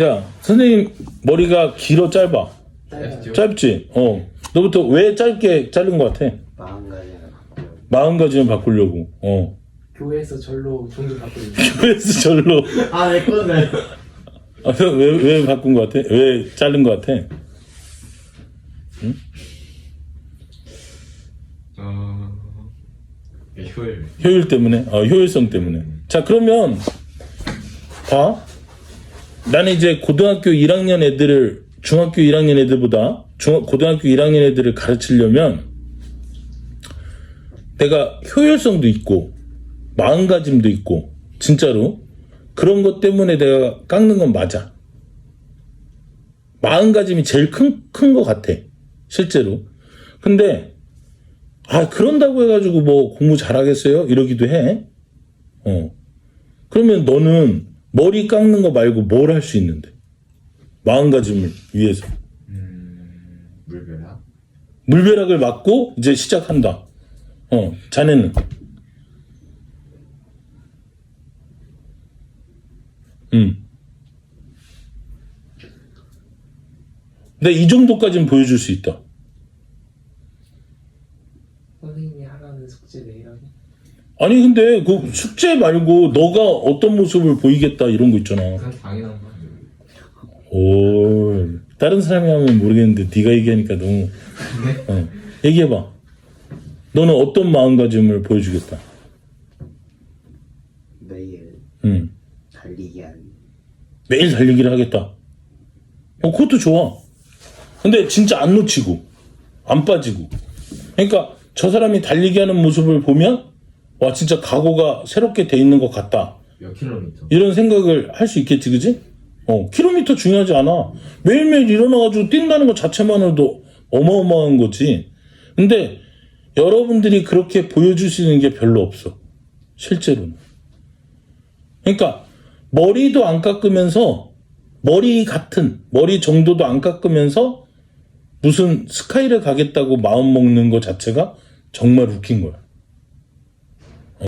야, 선생님 머리가 길어 짧아? 짧지? 어. 너부터 왜 짧게 자른 것 같아? 마음가짐을 바꾸려고 마음가짐을 바꾸려고. 어. 교회에서 절로 종교 바꾸는 그래서 절로. 아, 내 건데. 아, 왜, 왜 바꾼 것 같아? 왜 자른 것 같아? 어... 효율 효율 때문에? 어, 효율성 때문에. 자, 그러면, 봐. 나는 이제 고등학교 1학년 애들을, 중학교 1학년 애들보다 중, 고등학교 1학년 애들을 가르치려면 내가 효율성도 있고, 마음가짐도 있고, 진짜로. 그런 것 때문에 내가 깎는 건 맞아. 마음가짐이 제일 큰, 큰 것 같아. 실제로. 근데, 아, 그런다고 해가지고 뭐 공부 잘하겠어요? 이러기도 해. 어. 그러면 너는 머리 깎는 거 말고 뭘 할 수 있는데? 마음가짐을 위해서. 물벼락 물벼락을 맞고 이제 시작한다. 어, 자네는. 음. 근데 이 정도까지는 보여줄 수 있다. 선생님이 하라는 숙제 내일 하기. 아니 근데 그 숙제 말고 너가 어떤 모습을 보이겠다 이런 거 있잖아. 그건 당연한 거 오 다른 사람이 하면 모르겠는데 네가 얘기하니까 너무 어. 얘기해봐. 너는 어떤 마음가짐을 보여주겠다. 매일 응. 달리기 하는. 매일 달리기를 하겠다. 어 그것도 좋아. 근데 진짜 안 놓치고 안 빠지고. 그러니까 저 사람이 달리기 하는 모습을 보면 와 진짜 각오가 새롭게 돼 있는 것 같다. 몇 킬로미터 이런 생각을 할 수 있겠지, 그지? 어, 킬로미터 중요하지 않아. 매일매일 일어나가지고 뛴다는 것 자체만으로도 어마어마한 거지. 근데 여러분들이 그렇게 보여주시는 게 별로 없어. 실제로는. 그러니까, 머리도 안 깎으면서, 머리 같은, 머리 정도도 안 깎으면서, 무슨 스카이를 가겠다고 마음 먹는 것 자체가 정말 웃긴 거야.